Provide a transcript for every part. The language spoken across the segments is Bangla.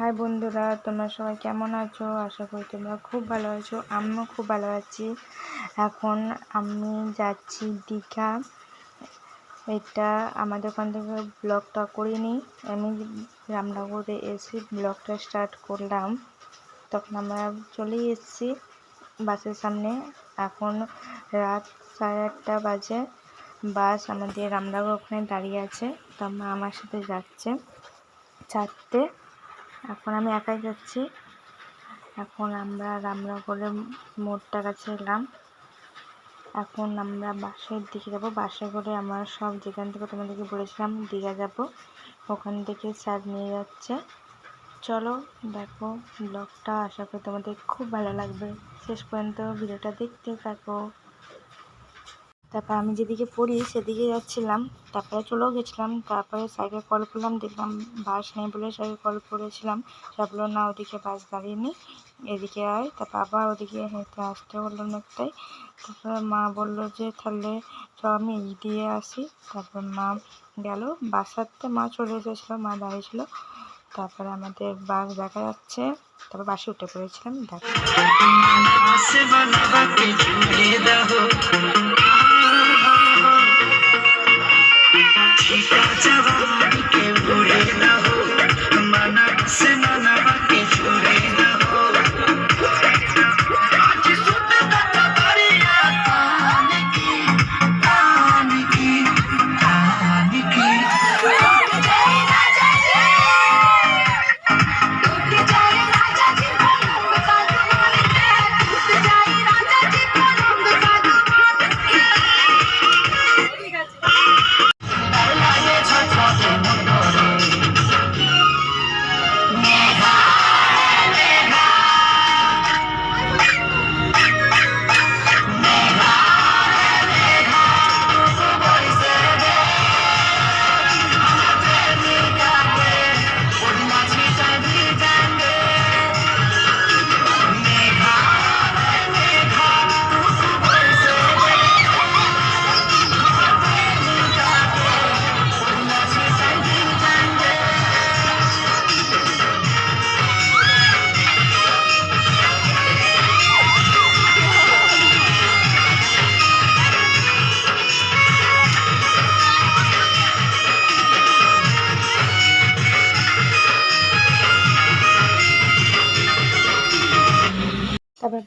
হাই বন্ধুরা, তোমরা সবাই কেমন আছো? আশা করি তোমরা খুব ভালো আছো, আমিও খুব ভালো আছি। এখন আমি যাচ্ছি দীঘা। এটা আমাদের ওখান থেকে ব্লগটা করিনি আমি রামনগরে এসে ব্লগটা স্টার্ট করলাম। তখন আমরা চলেই এসেছি বাসের সামনে। এখন রাত সাড়ে আটটা বাজে। বাস আমাদের রামনগর ওখানে দাঁড়িয়ে আছে। তো আমার সাথে যাচ্ছে। চারটে এখন আমি একাই যাচ্ছি। এখন আমরা রামনগরের মোড়টার কাছে এলাম। এখন আমরা বাসের দিকে যাব। বাসে করে আমরা সব যেখান থেকে তোমাদেরকে বলেছিলাম দীঘা যাব, ওখান থেকে স্যার নিয়ে যাচ্ছে। চলো দেখো ব্লগটা। আশা করি তোমাদের খুব ভালো লাগবে। শেষ পর্যন্ত ভিডিওটা দেখতে থাকো। তারপর আমি যেদিকে পড়ি সেদিকে যাচ্ছিলাম। তারপরে চলেও গেছিলাম। তারপরে স্যারকে কল করলাম। দেখলাম বাস নেই বলে স্যারকে কল করেছিলাম। স্যার বলল, না, ওদিকে বাস দাঁড়িয়ে নেই। এদিকে আয়। তারপর আবার ওদিকে হেঁটে আসতে হলো অনেকটাই। তারপরে মা বলল যে, তাহলে চ, আমি দিয়ে আসি। তারপর মা গেল। বাসাতে মা চলে এসেছিল, মা দাঁড়িয়েছিলো। তারপরে আমাদের বাস দেখা যাচ্ছে। তারপর বাসে উঠে পড়েছিলাম। দেখো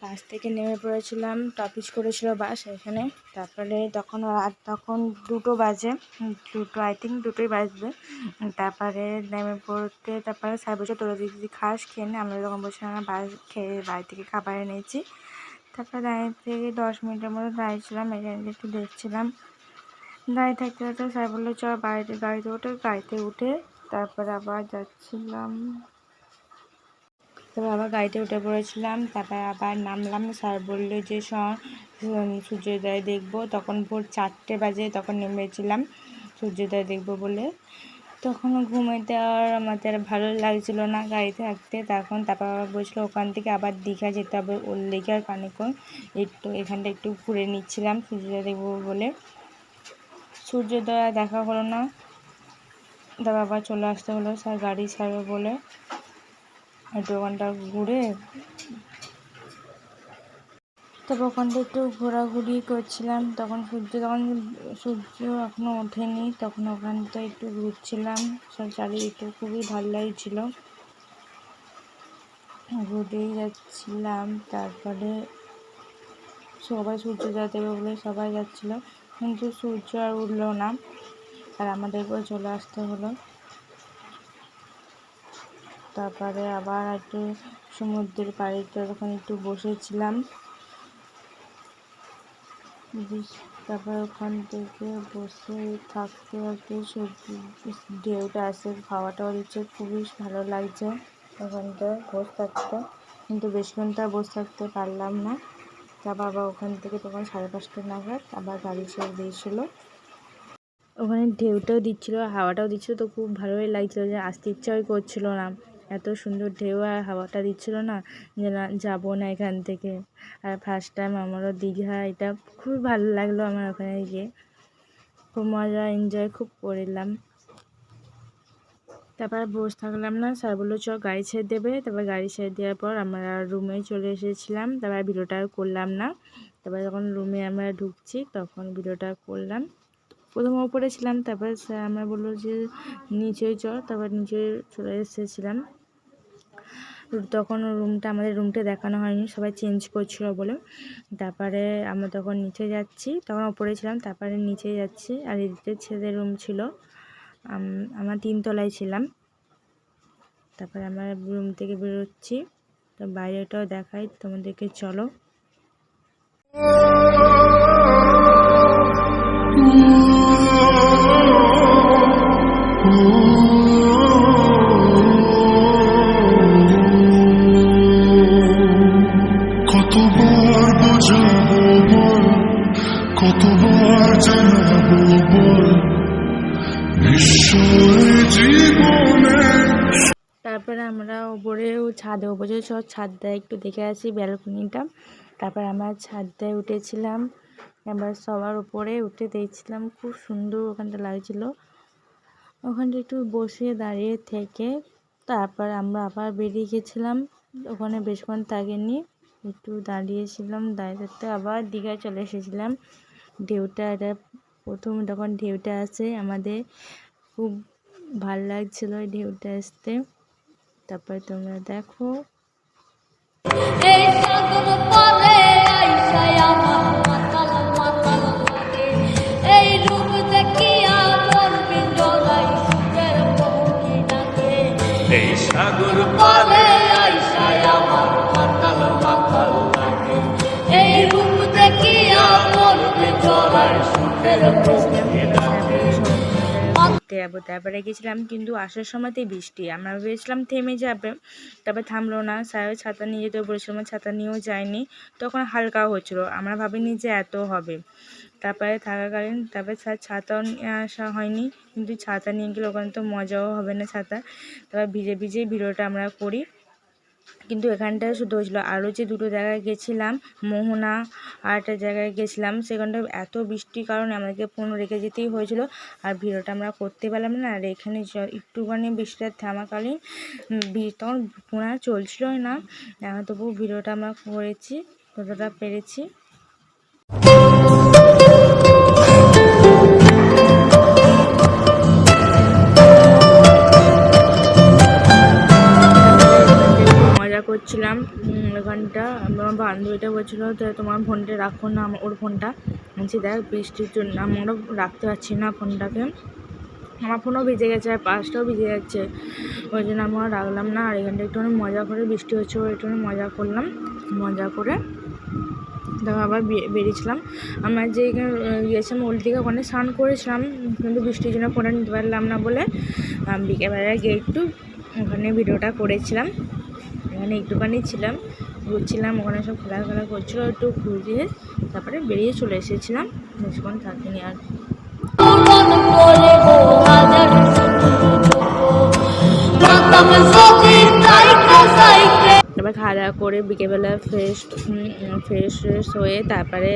বাস থেকে নেমে পড়েছিলাম, টপিস করেছিল বাস এখানে। তারপরে তখন রাত তখন দুটো বাজে দুটো আই থিঙ্ক দুটোই বাজবে। তারপরে নেমে পড়তে, তারপরে সাড়ে বছর তোরা যদি খাস, খেয়ে নে। আমরা যখন বসে আমরা বাস খেয়ে বাড়ি থেকে খাবার এনেছি। তারপরে দাঁড়িয়ে থেকে দশ মিনিটের মতো দাঁড়িয়েছিলাম, এখানে একটু দেখছিলাম। দাঁড়িয়ে থাকতে থাকতে স্যার বলল চ বাড়িতে গাড়িতে উঠে গাড়িতে উঠে তারপরে আবার যাচ্ছিলাম। তারপর আবার গাড়িতে উঠে পড়েছিলাম, তারপর আবার নামলাম। স্যার বলল যে সূর্যোদয় দেখব। তখন ভোর চারটে বাজে তখন নেমেছিলাম সূর্যোদয় দেখব বলে। তখন ঘুমাইতে আর আমাদের ভালো লাগছিল না গাড়িতে থাকতে। তখন তারপর আবার বলছিল, ওখান থেকে আবার দীঘা যেতে হবে। ওর লেগে আর কানেকন একটু, এখানটা একটু ঘুরে নিচ্ছিলাম সূর্যোদয় দেখব বলে। সূর্যোদয় দেখা হলো না। তারপর আবার চলে আসতে হলো, স্যার গাড়ি ছাড়বে বলে। একটু ওখানটা ঘুরে তারপর ওখানটা একটু ঘোরাঘুরি করছিলাম। তখন সূর্য তখন সূর্য এখনও ওঠেনি, তখন ওখানটা একটু ঘুরছিলাম। সব চারিদিকটা খুবই ভালো লাগছিল। ঘুরেই যাচ্ছিলাম। তারপরে সবাই সূর্য দেবে বলে সবাই যাচ্ছিল। কিন্তু সূর্য আর উঠল না। আর আমাদেরকেও চলে আসতে হলো। তারপরে আবার একটু সমুদ্রের পাড়িতে তখন একটু বসেছিলাম। তারপর ওখান থেকে বসে থাকতে থাকতে সবজি, ঢেউটা আসে, খাওয়াটাও দিচ্ছে, খুবই ভালো লাগছে ওখানটা বসে থাকতে। কিন্তু বেশিক্ষণ বসে থাকতে পারলাম না। তারপর আবার ওখান থেকে তখন সাড়ে পাঁচটা নাগাদ আবার গাড়ি ছেড়ে দিয়েছিলো। ওখানে ঢেউটাও দিচ্ছিল, হাওয়াটাও দিচ্ছিল, তো খুব ভালোই লাগছিল যে আসতে ইচ্ছাই করছিল না। এত সুন্দর ঢেউ আর হাওয়াটা দিচ্ছিল না যে না, যাব না এখান থেকে। আর ফার্স্ট টাইম আমারও দীঘা, এটা খুব ভালো লাগল আমার ওখানে গিয়ে। খুব মজা এনজয় খুব করলাম। তারপর বসে থাকলাম না স্যার বলল চ গাড়ি ছেড়ে দেবে। তারপর গাড়ি ছেড়ে দেওয়ার পর আমরা রুমে চলে এসেছিলাম। তারপর ভিডিওটা করলাম না। তারপর যখন রুমে আমরা ঢুকছি, তখন ভিডিওটা করলাম। প্রথমে ওপরে ছিলাম, তারপর স্যার আমরা বলল যে নিচে চ তারপর নিচে চলে এসেছিলাম। তখন রুমটা আমাদের রুমটা দেখানো হয়নি, সবাই চেঞ্জ করছিল বলে। তারপরে আমরা তখন নিচে যাচ্ছি, তখন ওপরে ছিলাম, তারপরে নিচে যাচ্ছি, আর এদিকে ছেলেদের রুম ছিল। আম- আমরা তিনতলায় ছিলাম। তারপরে আমরা রুম থেকে বেরোচ্ছি। তো বাইরেটাও দেখাই, তোমাদেরকে চলো। তারপরে আমরা ওপরেও ছাদে, ওপরে সব ছাদটা একটু দেখে আসি ব্যালকনিটা। তারপর আমরা ছাদটায় উঠেছিলাম। এবার সবার উপরে উঠে দেখছিলাম, খুব সুন্দর ওখানটা লাগছিল। ওখানটা একটু বসে দাঁড়িয়ে থেকে তারপর আমরা আবার বেরিয়ে গেছিলাম। ওখানে বেশিক্ষণ থাকিনি, একটু দাঁড়িয়েছিলাম, দাঁড়িয়ে থাকতে আবার দীঘায় চলে এসেছিলাম। ঢেউটা এটা প্রথম যখন ঢেউটা আসে, আমাদের খুব ভালো লাগছিল ঢেউটা আসতে। তারপরে তোমরা দেখো। সাগর পারে আমার এই রূপ দেখিয়া মন বিন্দলাই সুখের ঘুরতে যাব। তারপরে গেছিলাম কিন্তু আসার সময়তেই বৃষ্টি। আমরা ভেবেছিলাম থেমে যাবে, তারপরে থামলো না। স্যার ছাতা নিয়ে যেতে বলেছিলাম ছাতা নিয়েও যায়নি তখন হালকা হচ্ছিল। আমরা ভাবিনি যে এত হবে। তারপরে থাকাকালীন, তারপরে স্যার ছাতাও নিয়ে আসা হয়নি। কিন্তু ছাতা নিয়ে গেলে ওখানে তো মজাও হবে না ছাতা। তারপর ভিজে ভিজেই ভিডিওটা আমরা করি। কিন্তু এখানটায় শুধু হয়েছিলো। আরও যে দুটো জায়গায় গেছিলাম, মোহনা আর একটা জায়গায় গেছিলাম। সেখানটা এত বৃষ্টির কারণে আমাদেরকে ফোন রেখে যেতেই হয়েছিল। আর ভিডিওটা আমরা করতে পারলাম না। আর এখানে একটুখানি বৃষ্টিটা থামাকালীন তখন ফোন চলছিলই না। এখন তবু ভিডিওটা আমরা করেছি যতটা পেরেছি। করছিলাম ওখানটা আমার বান্ধবীটা বলছিলো তো তোমার ফোনটা রাখো না আমার- ওর ফোনটা। বলছি দেখ বৃষ্টির জন্য আমরাও রাখতে পারছি না ফোনটাকে। আমার ফোনও ভিজে গেছে আর পাশটাও ভিজে যাচ্ছে। ওই জন্য আমরা রাখলাম না আর এখানটা একটুখানি মজা করে বৃষ্টি হচ্ছে ওর একটুখানি মজা করলাম মজা করে। তারপর আবার বেরিয়েছিলাম। আমরা যে গিয়েছিলাম ওল থেকে ওখানে স্নান করেছিলাম কিন্তু বৃষ্টির জন্য ফোনটা নিতে পারলাম না বলে আহ, বিকেলবেলা গিয়ে একটু ওখানে ভিডিওটা করেছিলাম। এখানে একটুখানি ছিলাম ঘুরছিলাম ওখানে সব খেলা খেলা করছিল একটু ঘুরিয়ে তারপরে বেরিয়ে চলে এসেছিলাম বেশিক্ষণ থাকিনি আর। তারপর খাওয়া দাওয়া করে বিকেলবেলা ফ্রেশ ফ্রেশ ফ্রেশ হয়ে তারপরে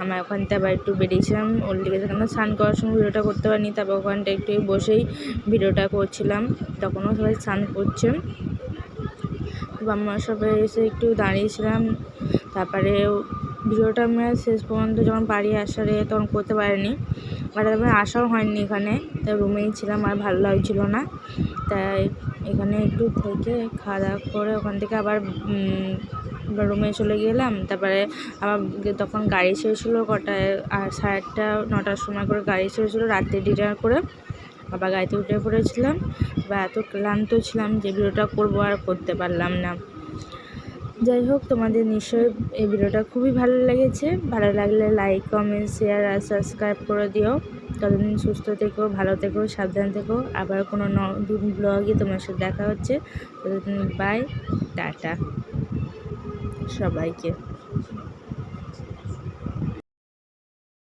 আমরা ওখানটা আবার একটু বেরিয়েছিলাম ওর দিকে সেখানে স্নান করার সময় ভিডিওটা করতে পারিনি তারপর ওখানটা একটু বসেই ভিডিওটা করছিলাম তখনও সবাই স্নান করছে। তারপর আমরা সবাই এসে একটু দাঁড়িয়েছিলাম। তারপরে ভিডিওটা আমরা শেষ পর্যন্ত যখন বাড়ি আসারে তখন করতে পারিনি। আর তারপরে আসাও হয়নি এখানে, তাই রুমেই ছিলাম আর ভালো লাগছিল না। তাই এখানে একটু থেকে খাওয়া দাওয়া করে ওখান থেকে আবার রুমে চলে গেলাম। তারপরে আবার তখন গাড়ি ছেড়েছিলো কটায়, আর সাড়ে আটটা, নটার সময় করে গাড়ি ছেড়েছিলো, রাত্রে ডিনার করে। আবার গাড়িতে উঠে পড়েছিলাম। বা এত ক্লান্ত ছিলাম যে ভিডিওটা করব আর করতে পারলাম না। যাই হোক, তোমাদের নিশ্চয়ই এই ভিডিওটা খুবই ভালো লেগেছে। ভালো লাগলে লাইক কমেন্ট শেয়ার আর সাবস্ক্রাইব করে দিও। ততদিন সুস্থ থেকো, ভালো থেকো, সাবধান থেকো। আবার কোনো নতুন ব্লগে তোমার সাথে দেখা হচ্ছে। ততদিন বাই টাটা। সবাইকে।